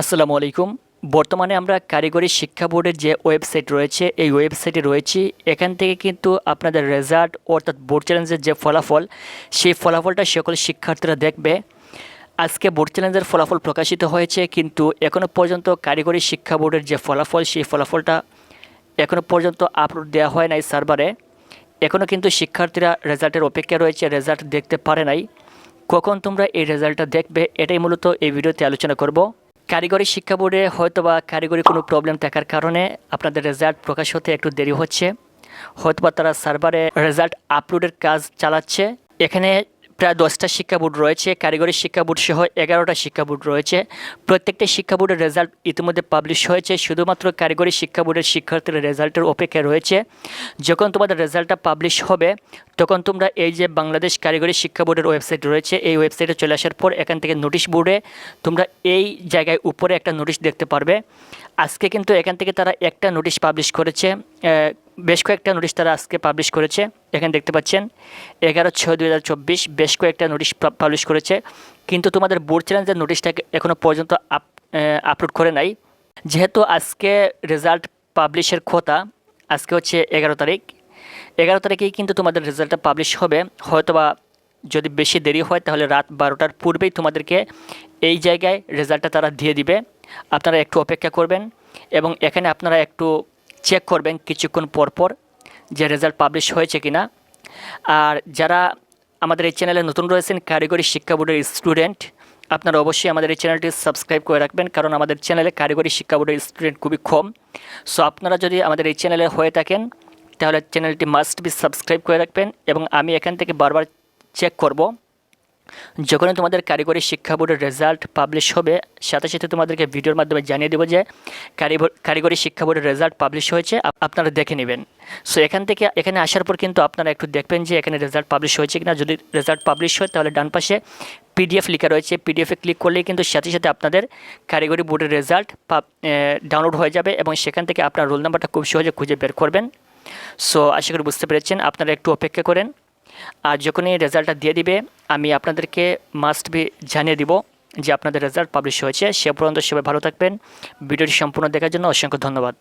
আসসালামু আলাইকুম। বর্তমানে আমরা কারিগরি শিক্ষা বোর্ডের যে ওয়েবসাইট রয়েছে, এই ওয়েবসাইটে রয়েছি। এখান থেকে কিন্তু আপনাদের রেজাল্ট অর্থাৎ বোর্ড চ্যালেঞ্জের যে ফলাফল, সেই ফলাফলটা সকল শিক্ষার্থীরা দেখবে। আজকে বোর্ড চ্যালেঞ্জের ফলাফল প্রকাশিত হয়েছে, কিন্তু এখনও পর্যন্ত কারিগরি শিক্ষা বোর্ডের যে ফলাফল, সেই ফলাফলটা এখনও পর্যন্ত আপলোড দেওয়া হয় নাই সার্ভারে। এখনও কিন্তু শিক্ষার্থীরা রেজাল্টের অপেক্ষা রয়েছে, রেজাল্ট দেখতে পারে নাই। কখন তোমরা এই রেজাল্টটা দেখবে, এটাই মূলত এই ভিডিওতে আলোচনা করব। কারিগরি শিক্ষা বোর্ডে হয়তো বা কারিগরি কোনো প্রবলেম থাকার কারণে আপনাদের রেজাল্ট প্রকাশ হতে একটু দেরি হচ্ছে। হয়তো বা তারা সার্ভারে রেজাল্ট আপলোডের কাজ চালাচ্ছে। এখানে প্রায় দশটা শিক্ষা বোর্ড রয়েছে কারিগরি শিক্ষা বোর্ড সহ এগারোটা শিক্ষা বোর্ড রয়েছে। প্রত্যেকটা শিক্ষা বোর্ডের রেজাল্ট ইতিমধ্যে পাবলিশ হয়েছে, শুধুমাত্র কারিগরি শিক্ষা বোর্ডের শিক্ষার্থীরা রেজাল্টের অপেক্ষা রয়েছে। যখন তোমাদের রেজাল্টটা পাবলিশ হবে, তখন তোমরা এই যে বাংলাদেশ কারিগরি শিক্ষা বোর্ডের ওয়েবসাইট রয়েছে, এই ওয়েবসাইটে চলে আসার পর এখান থেকে নোটিশ বোর্ডে তোমরা এই জায়গায় উপরে একটা নোটিশ দেখতে পারবে। আজকে কিন্তু এখান থেকে তারা একটা নোটিশ পাবলিশ করেছে বেশ কয়েকটা নোটিশ তারা আজকে পাবলিশ করেছে। এখানে দেখতে পাচ্ছেন, এগারো ছয় দুই হাজার চব্বিশ বেশ কয়েকটা নোটিশ পাবলিশ করেছে। কিন্তু তোমাদের বোর্ড চ্যালেঞ্জের নোটিশটা এখনও পর্যন্ত আপ আপলোড করে নাই। যেহেতু আজকে রেজাল্ট পাবলিশের কথা আজকে হচ্ছে এগারো তারিখ। এগারো তারিখেই কিন্তু তোমাদের রেজাল্টটা পাবলিশ হবে। হয়তোবা যদি বেশি দেরি হয়, তাহলে রাত বারোটার পূর্বেই তোমাদেরকে এই জায়গায় রেজাল্টটা তারা দিয়ে দিবে। আপনারা একটু অপেক্ষা করবেন এবং এখানে আপনারা একটু চেক করবেন কিছুক্ষণ পর পর। যে রেজাল্ট পাবলিশ হয়েছে কিনা। আর যারা আমাদের এই চ্যানেলে নতুন রয়েছেন কারিগরি শিক্ষা বোর্ডের স্টুডেন্ট আপনারা অবশ্যই আমাদের এই চ্যানেলটি সাবস্ক্রাইব করে রাখবেন, কারণ আমাদের চ্যানেলে কারিগরি শিক্ষা বোর্ডের স্টুডেন্ট খুবই কম। সো আপনারা যদি আমাদের এই চ্যানেলে হয়ে থাকেন, তাহলে চ্যানেলটি মাস্ট বি সাবস্ক্রাইব করে রাখবেন এবং আমি এখান থেকে বারবার চেক করব। যখনই তোমাদের কারিগরি শিক্ষা বোর্ডের রেজাল্ট পাবলিশ হবে, সাথে সাথে তোমাদেরকে ভিডিওর মাধ্যমে জানিয়ে দেবো যে কারিগর- শিক্ষা বোর্ডের রেজাল্ট পাবলিশ হয়েছে আপনারা দেখে নেবেন। সো এখান থেকে, এখানে আসার পর কিন্তু আপনারা একটু দেখবেন যে এখানে রেজাল্ট পাবলিশ হয়েছে কিনা। যদি রেজাল্ট পাবলিশ হয়, তাহলে ডান পাশে পিডিএফ লেখা রয়েছে। পিডিএফে ক্লিক করলেই কিন্তু সাথে সাথে আপনাদের কারিগরি বোর্ডের রেজাল্ট ডাউনলোড হয়ে যাবে এবং সেখান থেকে আপনার রোল নাম্বারটা খুব সহজে খুঁজে বের করবেন। সো আশা করি বুঝতে পেরেছেন। আপনারা একটু অপেক্ষা করেন। আর যখনই রেজাল্টটা দিয়ে দিবে, আমি আপনাদেরকে মাস্ট বি জানিয়ে দিব যে আপনাদের রেজাল্ট পাবলিশ হয়েছে। সে পর্যন্ত সবাই ভালো থাকবেন। ভিডিওটি সম্পূর্ণ দেখার জন্য অসংখ্য ধন্যবাদ।